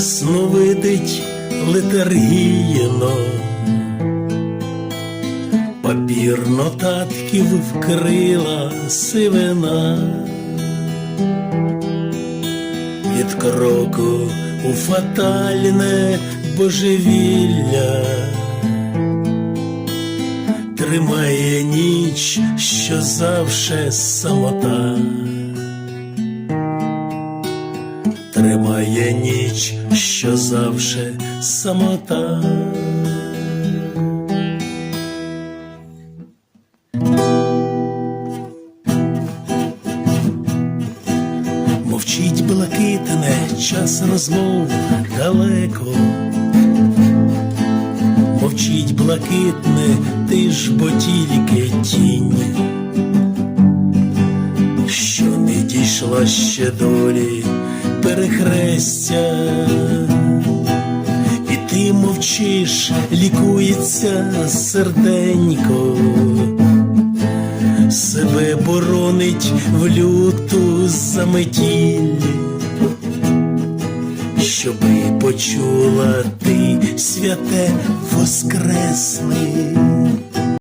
сновидить летаргієно, папір нотатків вкрила сивина. Від кроку у фатальне божевілля тримає ніч, що завше самота. Тримає ніч, що завше самота. Мовчить блакитне час розмов далеко. Мовчить блакитне, ти ж бо тільки тінь, дійшла ще долі перехрестя, і ти мовчиш, лікується серденько. Себе боронить в люту заметіль, щоби почула ти святе воскресли.